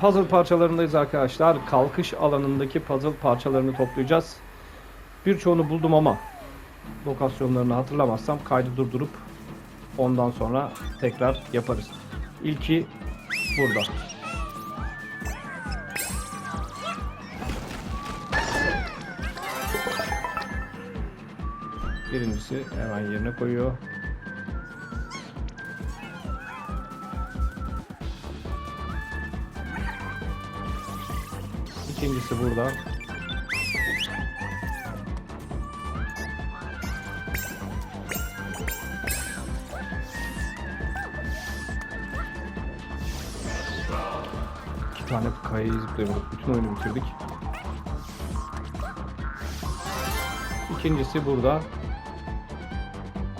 puzzle parçalarındayız arkadaşlar. Kalkış alanındaki puzzle parçalarını toplayacağız. Birçoğunu buldum ama lokasyonlarını hatırlamazsam kaydı durdurup ondan sonra tekrar yaparız. İlki burada. Birincisi hemen yerine koyuyor. İkincisi burada. İki tane kayayı zıplayamadık. Bütün oyunu bitirdik. İkincisi burada.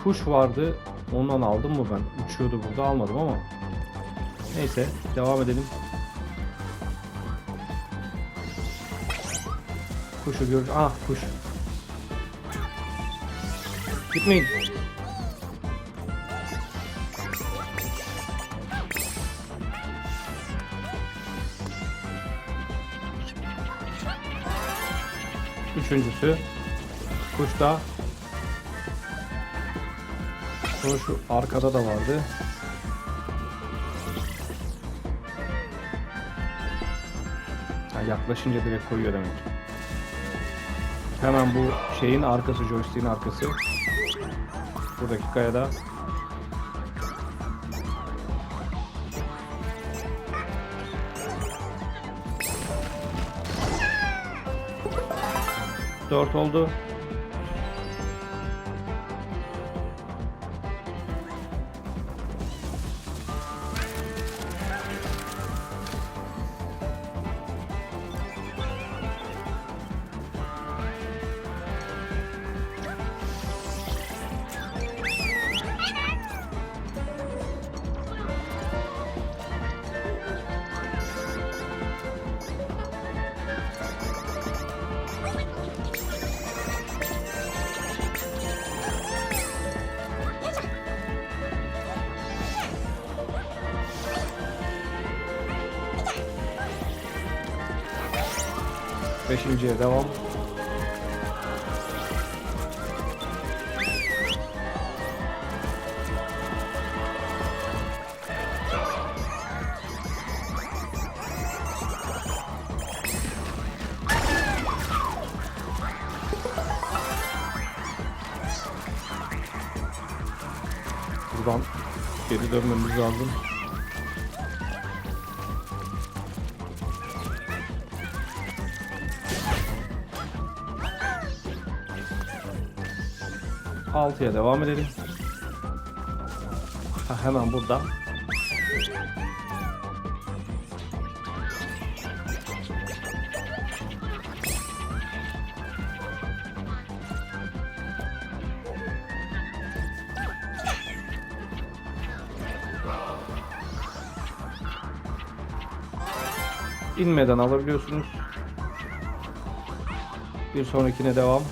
Kuş vardı. Ondan aldım mı ben? Uçuyordu burada almadım ama. Neyse devam edelim. Kuşu gör. Ah kuş. Gitmeyin. Üçüncüsü. Kuş da. Sonra şu arkada da vardı. Ha, yaklaşınca direkt koyuyor demek. Hemen bu şeyin arkası, joystick'in arkası. Buradaki kayada. Dört oldu. Beşinciye devam. Buradan geri dönmemiz lazım. Altıya devam edelim. Ha, hemen burada. İnmeden alabiliyorsunuz. Bir sonrakine devam.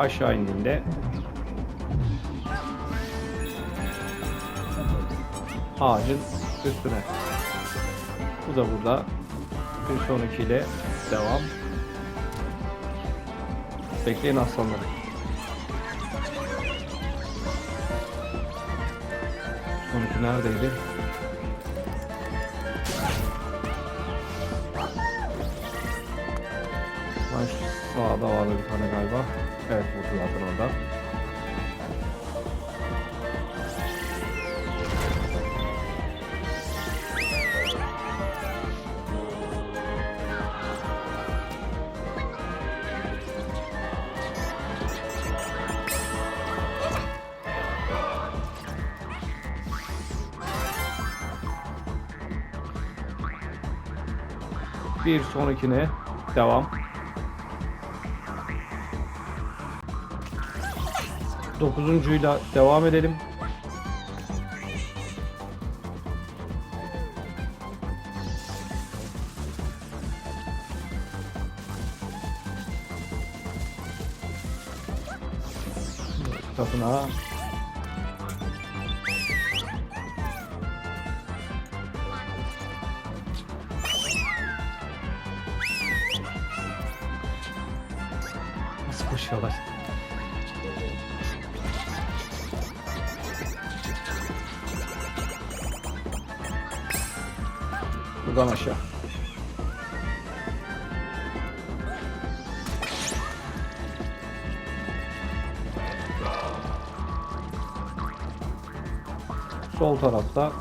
Aşağı indiğinde ağacın üstüne. Bu da burada. Bir sonrakiyle devam. Bekleyin aslanları. Sonraki neredeydi? Sağda vardı bir tane galiba. Evet vurdu zaten orada. Bir sonrakine devam. Dokuzuncuyla devam edelim. Tapınağa Buradan aşağı. Sol tarafta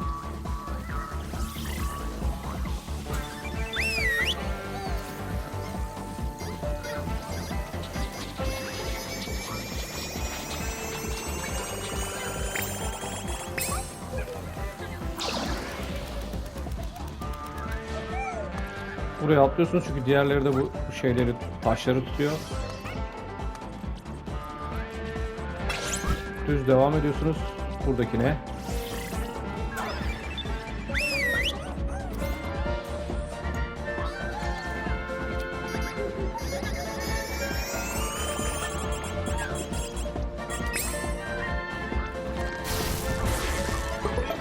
Buraya atlıyorsunuz çünkü diğerleri de bu şeyleri taşları tutuyor. Düz devam ediyorsunuz. Buradakine.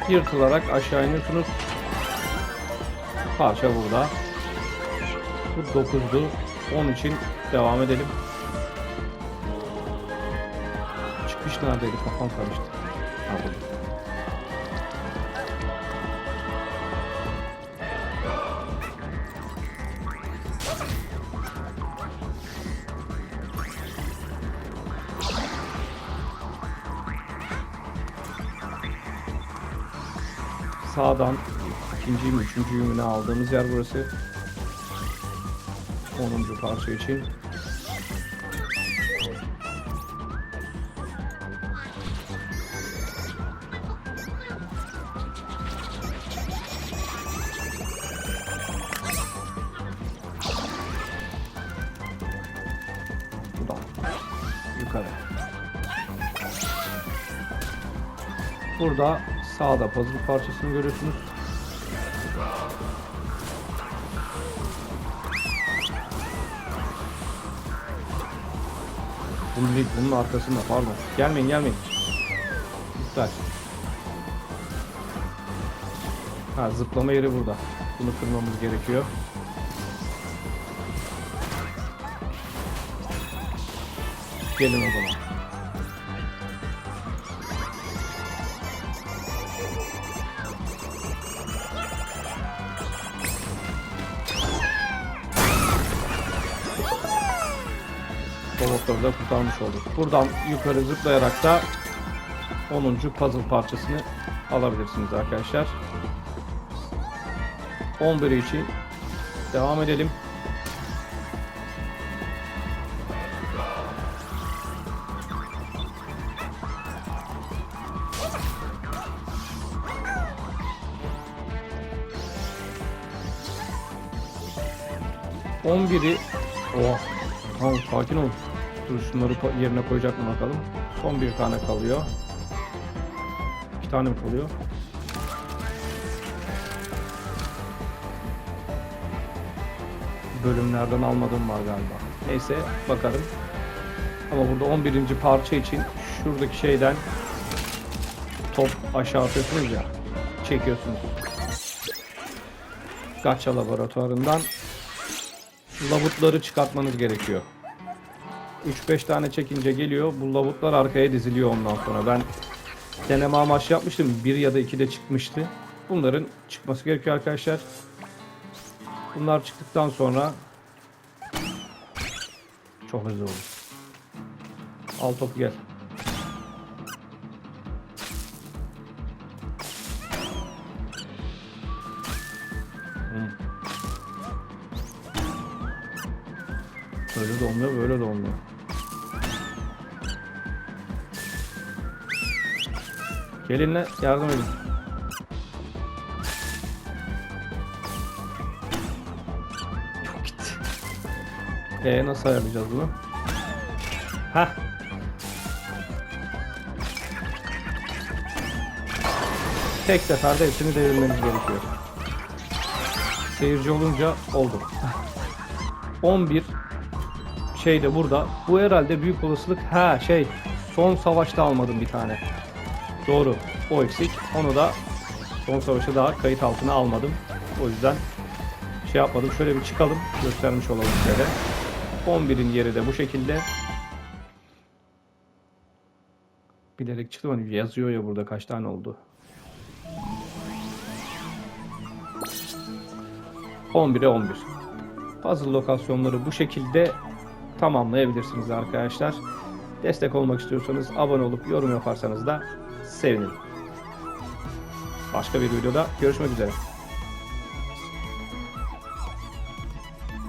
Yırtılarak aşağı iniyorsunuz. Parça burada. Bu 9'du. 10 için devam edelim. Çıkış neredeydi? Kafam karıştı. Ha. Sağdan ikinci mi üçüncü yümünü aldığımız yer burası. 10. parça için. Yukarı. Burada sağda puzzle parçasını görüyorsunuz. Bunun bunun arkasında pardon. Gelmeyin gelmeyin. İptal. Ha zıplama yeri burada. Bunu kırmamız gerekiyor. Gelin o zaman. Robotları da kurtarmış olduk. Buradan yukarı zıplayarak da 10. puzzle parçasını alabilirsiniz arkadaşlar. 11 için devam edelim. On biri oh tamam sakin ol. Dur şunları yerine koyacak mı bakalım. Son bir tane kalıyor. İki tane mi kalıyor? Bölümlerden almadığım var galiba. Neyse bakarım. Ama burada 11. parça için şuradaki şeyden top aşağı atıyorsunuz ya. Çekiyorsunuz. Gacha laboratuvarından lavutları çıkartmanız gerekiyor. 3-5 tane çekince geliyor. Bu lavutlar arkaya diziliyor ondan sonra. Ben deneme amaçlı yapmıştım. 1 ya da 2 de çıkmıştı. Bunların çıkması gerekiyor arkadaşlar. Bunlar çıktıktan sonra Çok hızlı olur. Al topu gel. Böyle de olmuyor, böyle de olmuyor. Gelinle yardım edin. Çok gitti. Ee nasıl ayarlayacağız bunu? Heh. Tek seferde hepsini devirmeniz gerekiyor. Seyirci olunca oldu. 11 şey de burada. Bu herhalde büyük olasılık ha şey son savaşta almadım bir tane. Doğru. O eksik. Onu da son savaşta daha kayıt altına almadım. O yüzden şey yapmadım. Şöyle bir çıkalım. Göstermiş olalım şöyle. 11'in yeri de bu şekilde. Bilerek çıktım. Hani yazıyor ya burada kaç tane oldu. 11'e 11. Puzzle lokasyonları bu şekilde tamamlayabilirsiniz arkadaşlar. Destek olmak istiyorsanız abone olup yorum yaparsanız da sevinirim. Başka bir videoda görüşmek üzere.